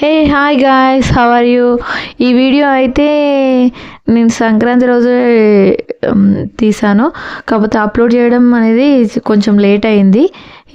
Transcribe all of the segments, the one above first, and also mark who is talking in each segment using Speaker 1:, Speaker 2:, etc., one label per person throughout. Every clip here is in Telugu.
Speaker 1: Hey hi guys how are you ఈ వీడియో అయితే నేను సంక్రాంతి రోజు తీసాను. కాకపోతే అప్లోడ్ చేయడం అనేది కొంచెం లేట్ అయింది.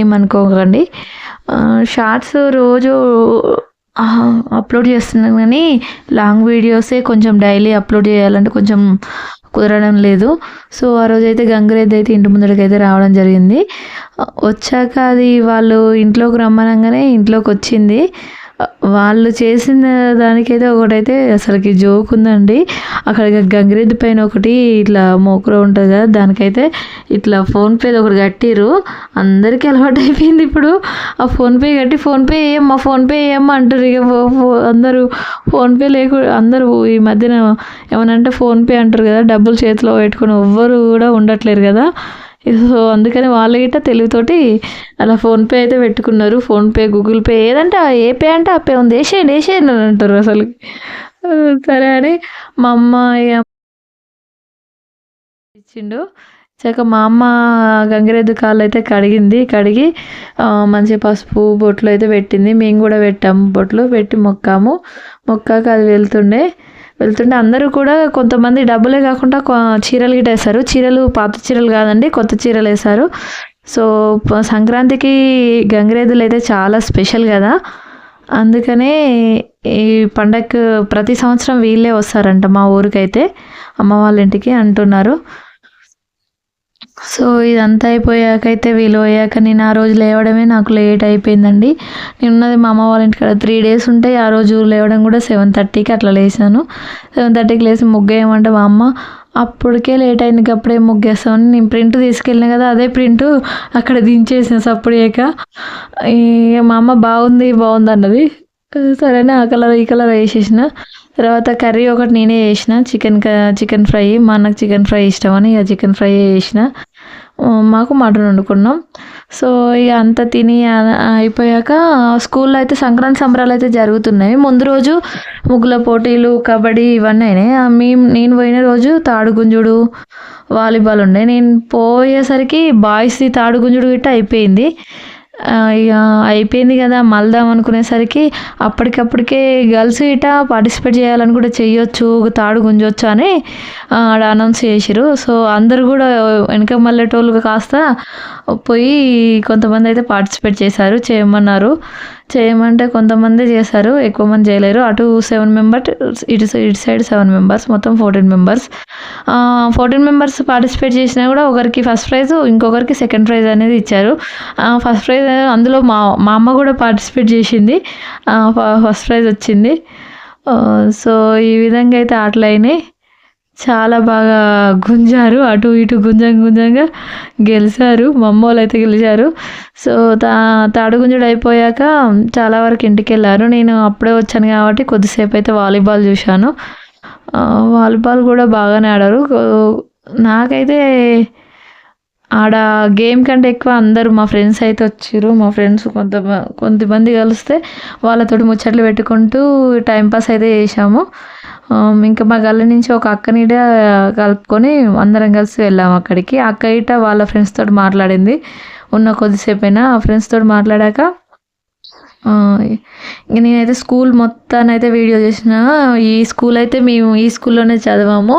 Speaker 1: ఏమనుకోకండి. షార్ట్స్ రోజు అప్లోడ్ చేస్తున్నాను కానీ లాంగ్ వీడియోసే కొంచెం డైలీ అప్లోడ్ చేయాలంటే కొంచెం కుదరడం లేదు. సో ఆ రోజు అయితే గంగరేద్ అయితే ఇంటి ముందరికి అయితే రావడం జరిగింది. వచ్చాక అది వాళ్ళు ఇంట్లోకి రమ్మనగానే ఇంట్లోకి వచ్చింది. వాళ్ళు చేసిన దానికైతే ఒకటైతే అసలుకి జోక్ ఉందండి. అక్కడ గంగిరెద్దు పైన ఒకటి ఇట్లా మోకులో ఉంటుంది కదా దానికైతే ఇట్లా ఫోన్పే ఒకటి కట్టిరు అందరికీ అలవాటు అయిపోయింది ఇప్పుడు. ఆ ఫోన్పే కట్టి ఫోన్పే వేయమ్మా ఫోన్పే ఏమ్మా అంటారు ఇక అందరూ. ఫోన్పే లేకుండా అందరూ ఈ మధ్యన ఏమనంటే ఫోన్పే అంటారు కదా డబ్బులు చేతిలో పెట్టుకుని ఎవ్వరు కూడా ఉండట్లేరు కదా. సో అందుకని వాళ్ళు గిట్ట తెలివితోటి అలా ఫోన్పే అయితే పెట్టుకున్నారు. ఫోన్పే గూగుల్ పే ఏదంటే ఏ పే అంటే ఆ పే ఉంది. వేసేయండి వేసేయండి అని అంటారు అసలు. సరే అని మా అమ్మ ఇచ్చిండు. చక్క మా అమ్మ గంగిరెద్దు కాళ్ళు అయితే కడిగింది. కడిగి మంచి పసుపు బొట్లు అయితే పెట్టింది. మేము కూడా పెట్టాము. బొట్లు పెట్టి మొక్కాము. మొక్కాక అది వెళ్తుండే. వెళ్తుంటే అందరూ కూడా కొంతమంది డబ్బులే కాకుండా చీరలు గిట్ట వేశారు చీరలు పాత చీరలు కాదండి కొత్త చీరలు వేశారు. సో సంక్రాంతికి గంగిరేదులు అయితే చాలా స్పెషల్ కదా. అందుకనే ఈ పండగకు ప్రతి సంవత్సరం వీళ్ళే వస్తారంట మా ఊరికైతే అమ్మ వాళ్ళ ఇంటికి అంటున్నారు. సో ఇదంతా అయిపోయాకైతే వీలు అయ్యాక నేను ఆ రోజు లేవడమే నాకు లేట్ అయిపోయిందండి. నేను ఉన్నది మా అమ్మ వాళ్ళ ఇంటికాడ త్రీ డేస్ ఉంటే ఆ రోజు లేవడం కూడా సెవెన్ థర్టీకి అట్లా లేచాను సెవెన్ థర్టీకి లేచి ముగ్గేయమంటే మా అమ్మ అప్పటికే లేట్ అయింది అప్పుడే ముగ్గేస్తామని నేను ప్రింట్ తీసుకెళ్ళిన కదా అదే ప్రింట్ అక్కడ దించేసిన సప్పుడేక. మా అమ్మ బాగుంది బాగుంది అన్నది. సరేనే ఆ కలర్ ఈ కలర్ వేసేసిన. తర్వాత కర్రీ ఒకటి నేనే చేసిన. Chicken chicken fry. మా అన్నకు చికెన్ ఫ్రై ఇష్టం అని ఇక చికెన్ ఫ్రై చేసిన. మాకు మటన్ వండుకున్నాం. సో ఇక అంత తిని అయిపోయాక స్కూల్లో అయితే సంక్రాంతి సంబరాలు అయితే జరుగుతున్నాయి. ముందు రోజు ముగ్గుల పోటీలు కబడ్డీ ఇవన్నీ అయినాయి. మేము నేను పోయిన రోజు తాడుగుంజుడు వాలీబాల్ ఉండే. నేను పోయేసరికి బాయ్స్ది తాడుగుంజుడు గిట్ట అయిపోయింది. ఇక అయిపోయింది కదా మళ్దాం అనుకునేసరికి అప్పటికప్పటికే గర్ల్స్ ఇట పార్టిసిపేట్ చేయాలని కూడా చెయ్యొచ్చు తాడు గుంజొచ్చు అని ఆడ అనౌన్స్ చేసిరు సో అందరు కూడా వెనక మళ్ళేటోళ్ళు కాస్త పోయి కొంతమంది అయితే పార్టిసిపేట్ చేశారు చేయమన్నారు. చేయమంటే కొంతమంది చేశారు ఎక్కువ మంది చేయలేరు. అటు సెవెన్ మెంబర్స్ ఇటు ఇటు సైడ్ సెవెన్ మెంబర్స్ మొత్తం fourteen members fourteen members participate చేసినా కూడా ఒకరికి ఫస్ట్ ప్రైజ్ ఇంకొకరికి సెకండ్ ప్రైజ్ అనేది ఇచ్చారు. ఫస్ట్ ప్రైజ్ అందులో మా మా అమ్మ కూడా పార్టిసిపేట్ చేసింది. ఫస్ట్ ప్రైజ్ వచ్చింది. సో ఈ విధంగా అయితే ఆటలు అయినాయి. చాలా బాగా గుంజారు. అటు ఇటు గుంజం గుంజంగా గెలిచారు. మమ్మోళ్ళు అయితే గెలిచారు. సో తా తాడుగుంజుడు అయిపోయాక చాలా వరకు ఇంటికి వెళ్ళారు నేను అప్పుడే వచ్చాను కాబట్టి కొద్దిసేపు అయితే వాలీబాల్ చూశాను. వాలీబాల్ కూడా బాగానే ఆడారు. నాకైతే ఆడ గేమ్ కంటే ఎక్కువ అందరూ మా ఫ్రెండ్స్ అయితే వచ్చారు మా ఫ్రెండ్స్ కొంత కొంతమంది కలిస్తే వాళ్ళతోటి ముచ్చట్లు పెట్టుకుంటూ టైంపాస్ అయితే చేసాము ఇంకా మా గల్ల నుంచి ఒక అక్కనిడ కలుపుకొని అందరం కలిసి వెళ్ళాము అక్కడికి. అక్క ఇట వాళ్ళ ఫ్రెండ్స్ తోటి మాట్లాడింది. ఉన్న కొద్దిసేపు అయినా ఆ ఫ్రెండ్స్ తోటి మాట్లాడాక ఇంక నేనైతే స్కూల్ మొత్తాన్ని అయితే వీడియో చేసిన. ఈ స్కూల్ అయితే మేము ఈ స్కూల్లోనే చదివాము.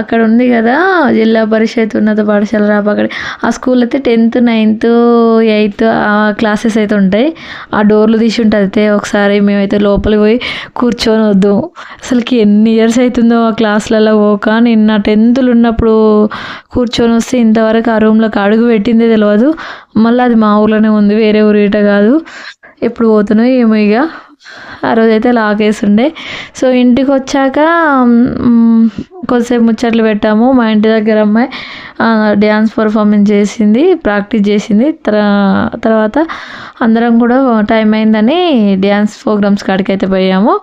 Speaker 1: అక్కడ ఉంది కదా జిల్లా పరిషత్ ఉన్నత పాఠశాల రాపగడి ఆ స్కూల్ అయితే టెన్త్ నైన్త్ ఎయిత్ ఆ క్లాసెస్ అయితే ఉంటాయి. ఆ డోర్లు తీసి ఉంటుంది ఒకసారి మేమైతే లోపలికి పోయి కూర్చొని వద్దు. అసలుకి ఎన్ని ఇయర్స్ అవుతుందో ఆ క్లాసులలో పోక. నిన్న టెన్త్లు ఉన్నప్పుడు కూర్చొని వస్తే ఇంతవరకు ఆ రూమ్లోకి అడుగు పెట్టిందే తెలియదు మళ్ళీ అది మా ఊర్లోనే ఉంది వేరే ఊరిట కాదు. ఎప్పుడు పోతున్నాయి ఏమో ఇక ఆ రోజైతే లాగేసిండే. సో ఇంటికి వచ్చాక కొద్దిసేపు ముచ్చట్లు పెట్టాము. మా ఇంటి దగ్గర అమ్మాయి డ్యాన్స్ పర్ఫార్మెన్స్ చేసింది ప్రాక్టీస్ చేసింది. తర్వాత అందరం కూడా టైం అయిందని డ్యాన్స్ ప్రోగ్రామ్స్ కాడికి అయితే పోయాము.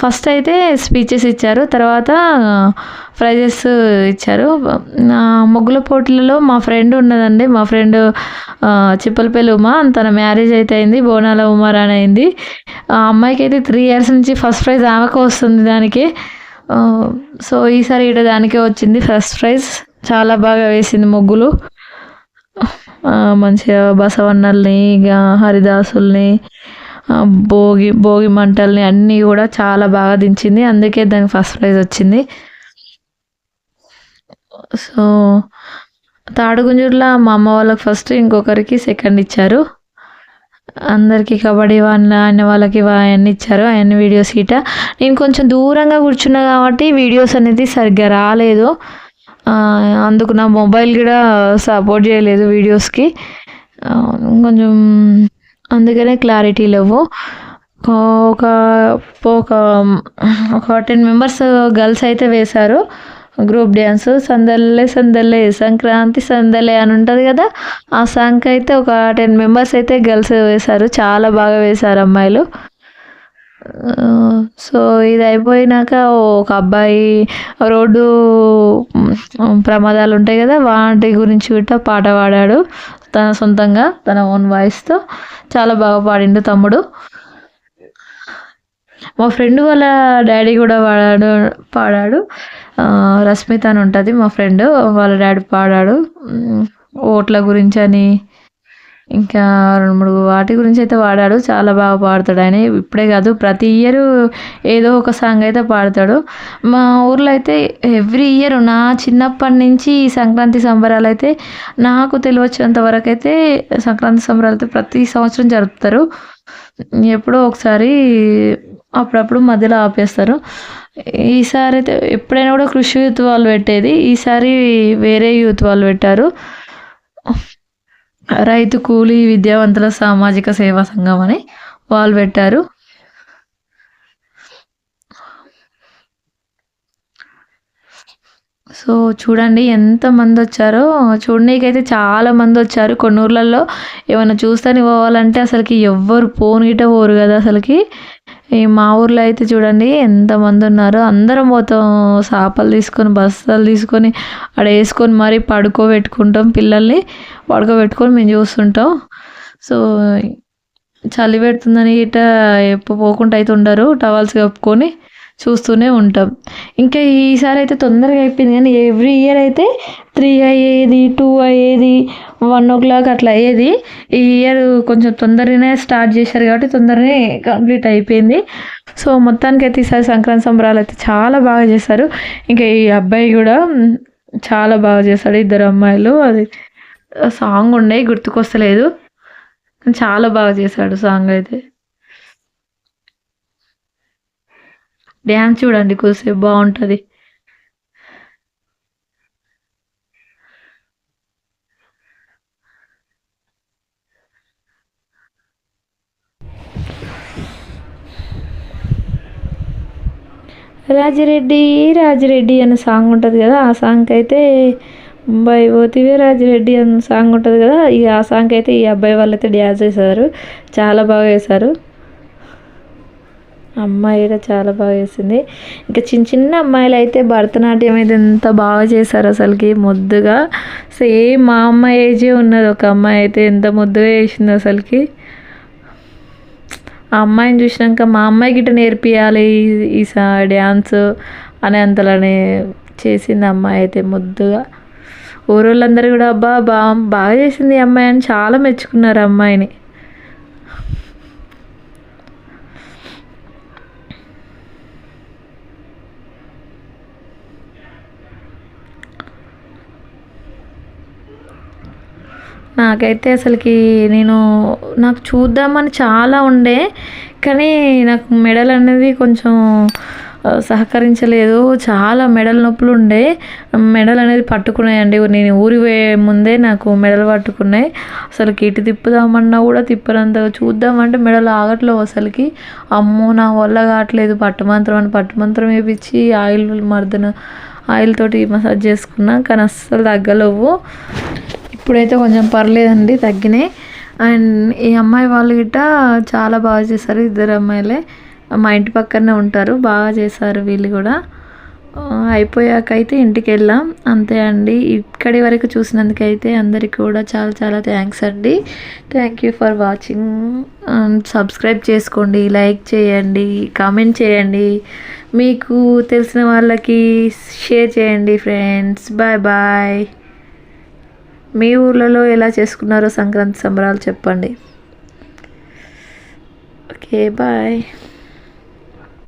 Speaker 1: ఫస్ట్ అయితే స్పీచెస్ ఇచ్చారు తర్వాత ప్రైజెస్ ఇచ్చారు. ముగ్గుల పోటీలలో మా ఫ్రెండ్ ఉన్నదండి. మా ఫ్రెండ్ చిప్పలపల్లి ఉమా తన మ్యారేజ్ అయితే అయింది బోనాల ఉమారాణి అయింది. ఆ అమ్మాయికి అయితే త్రీ ఇయర్స్ నుంచి ఫస్ట్ ప్రైజ్ ఆమెకు వస్తుంది దానికి. సో ఈసారి ఇటు దానికే వచ్చింది ఫస్ట్ ప్రైజ్ చాలా బాగా వేసింది ముగ్గులు. మంచిగా బసవన్నల్ని ఇక హరిదాసుల్ని భోగి భోగి మంటల్ని అన్నీ కూడా చాలా బాగా దించింది. అందుకే దానికి ఫస్ట్ ప్రైజ్ వచ్చింది. సో తాడుగుంజూరులో మా అమ్మ వాళ్ళకి ఫస్ట్ ఇంకొకరికి సెకండ్ ఇచ్చారు. అందరికీ కబడ్డీ వాళ్ళ ఆయన వాళ్ళకి అవన్నీ ఇచ్చారు. అవన్నీ వీడియోస్ గిట నేను కొంచెం దూరంగా కూర్చున్నా కాబట్టి వీడియోస్ అనేది సరిగ్గా రాలేదు. అందుకు నా మొబైల్ కూడా సపోర్ట్ చేయలేదు వీడియోస్కి. కొంచెం అందుకనే క్లారిటీ లేవు. ఒక ఒక ఒక టెన్ మెంబర్స్ గర్ల్స్ అయితే వేశారు. గ్రూప్ డ్యాన్స్ సందల్లే సందల్లే సంక్రాంతి సందలే అని ఉంటుంది కదా. ఆ సాంగ్ అయితే ఒక టెన్ మెంబర్స్ అయితే గర్ల్స్ వేశారు. చాలా బాగా వేశారు అమ్మాయిలు. సో ఇది అయిపోయినాక ఒక అబ్బాయి రోడ్డు ప్రమాదాలు ఉంటాయి కదా. వాటి గురించి కూడా పాట పాడాడు. తన సొంతంగా తన ఓన్ వాయిస్తో చాలా బాగా పాడిండు తమ్ముడు. మా ఫ్రెండ్ వాళ్ళ డాడీ కూడా పాడాడు పాడాడు. రష్మిత అని ఉంటుంది మా ఫ్రెండ్ వాళ్ళ డాడీ పాడాడు. ఓట్ల గురించి అని ఇంకా రెండు మూడు వాటి గురించి అయితే పాడాడు చాలా బాగా పాడతాడు ఆయన. ఇప్పుడే కాదు ప్రతి ఇయర్ ఏదో ఒక సాంగ్ అయితే పాడతాడు. మా ఊర్లో అయితే ఎవ్రీ ఇయర్ నా చిన్నప్పటి నుంచి ఈ సంక్రాంతి సంబరాలు అయితే నాకు తెలివచ్చినంత వరకు అయితే సంక్రాంతి సంబరాలు అయితే ప్రతి సంవత్సరం జరుపుతారు. ఎప్పుడో ఒకసారి అప్పుడప్పుడు మధ్యలో ఆపేస్తారు. ఈసారి అయితే ఎప్పుడైనా కూడా కృషి యూత్ వాళ్ళు పెట్టేది. ఈసారి వేరే యూత్ వాళ్ళు పెట్టారు. రైతు కూలీ విద్యావంతుల సామాజిక సేవా సంఘం అని వాళ్ళు పెట్టారు. సో చూడండి ఎంత మంది వచ్చారో. చూడనీకైతే చాలా మంది వచ్చారు. కొన్ని ఊర్లలో ఏమైనా చూస్తాని పోవాలంటే అసలుకి ఎవ్వరు పోనీట పోరు కదా అసలుకి. ఈ మా ఊర్లో అయితే చూడండి ఎంతమంది ఉన్నారో. అందరం పోతాం చేపలు తీసుకొని బస్తాలు తీసుకొని ఆడ వేసుకొని మరీ పడుకోబెట్టుకుంటాం పిల్లల్ని. పడుకోబెట్టుకొని మేము చూస్తుంటాం. సో చలి పెడుతుందని ఇట ఎప్పుడు పోకుండా అయితే ఉండరు. టవల్స్ కప్పుకొని చూస్తూనే ఉంటాం. ఇంకా ఈసారి అయితే తొందరగా అయిపోయింది కానీ ఎవ్రీ ఇయర్ అయితే త్రీ అయ్యేది టూ అయ్యేది వన్ ఓ క్లాక్ అట్లా అయ్యేది. ఈ ఇయర్ కొంచెం తొందరగానే స్టార్ట్ చేశారు కాబట్టి తొందరనే కంప్లీట్ అయిపోయింది. సో మొత్తానికి అయితే ఈసారి సంక్రాంతి సంబరాలు అయితే చాలా బాగా చేశారు. ఇంకా ఈ అబ్బాయి కూడా చాలా బాగా చేశాడు ఇద్దరు అమ్మాయిలు. అది సాంగ్ ఉండే గుర్తుకొస్తలేదు. చాలా బాగా చేశాడు సాంగ్ అయితే. డ్యాన్స్ చూడండి కొద్దిసేపు బాగుంటుంది. రాజిరెడ్డి రాజిరెడ్డి అనే సాంగ్ ఉంటుంది కదా ఆ సాంగ్కి అయితే ముంబై పోతివే రాజిరెడ్డి అనే సాంగ్ ఉంటుంది కదా ఈ ఆ సాంగ్కి అయితే ఈ అబ్బాయి వాళ్ళైతే డ్యాన్స్ చేశారు చాలా బాగా వేశారు అమ్మాయి కూడా చాలా బాగా చేసింది. ఇంకా చిన్న చిన్న అమ్మాయిలు అయితే భరతనాట్యం అయితే ఎంత బాగా చేశారు అసలుకి ముద్దుగా. సేమ్ మా అమ్మాయి ఏజే ఉన్నది. ఒక అమ్మాయి అయితే ఎంత ముద్దుగా చేసింది అసలుకి. ఆ అమ్మాయిని చూసినాక మా అమ్మాయి గిట్ట నేర్పియాలి ఈ- సా డ్యాన్స్ అని అంతలోనే చేసింది అమ్మాయి అయితే ముద్దుగా. ఊరోళ్ళందరూ కూడా అబ్బా బా బాగా చేసింది ఈ అమ్మాయి అని చాలా మెచ్చుకున్నారు అమ్మాయిని. నాకైతే అసలుకి నేను నాకు చూద్దామని చాలా ఉండే కానీ నాకు మెడల్ అనేది కొంచెం సహకరించలేదు. చాలా మెడల నొప్పులు ఉండే. మెడల్ అనేది పట్టుకున్నాయండి. నేను ఊరి పోయే ముందే నాకు మెడలు పట్టుకున్నాయి. అసలుకి ఇటు తిప్పుదామన్నా కూడా తిప్పనంత చూద్దామంటే మెడలు ఆగట్లేవు అసలుకి. అమ్మో నా వల్ల కావట్లేదు. పట్టుమంత్రం అని పట్టుమంత్రం వేపించి ఆయిల్ మర్దన ఆయిల్ తోటి మసాజ్ చేసుకున్నా కానీ అస్సలు తగ్గలేవు. ఇప్పుడైతే కొంచెం పర్లేదండి తగ్గినాయి. అండ్ ఈ అమ్మాయి వాళ్ళు గిట్ట చాలా బాగా చేశారు ఇద్దరు అమ్మాయిలే. మా ఇంటి పక్కనే ఉంటారు బాగా చేశారు వీళ్ళు కూడా. అయిపోయాకైతే అయిపోయాక అయితే ఇంటికి వెళ్ళాం అంతే అండి. ఇక్కడి వరకు చూసినందుకైతే అందరికీ కూడా చాలా చాలా థ్యాంక్స్ అండి. Thank you for watching subscribe చేసుకోండి లైక్ చేయండి కామెంట్ చేయండి. మీకు తెలిసిన వాళ్ళకి షేర్ చేయండి ఫ్రెండ్స్. Bye bye. మీ ఊర్లలో ఎలా చేసుకున్నారో సంక్రాంతి సంబరాలు చెప్పండి. Okay bye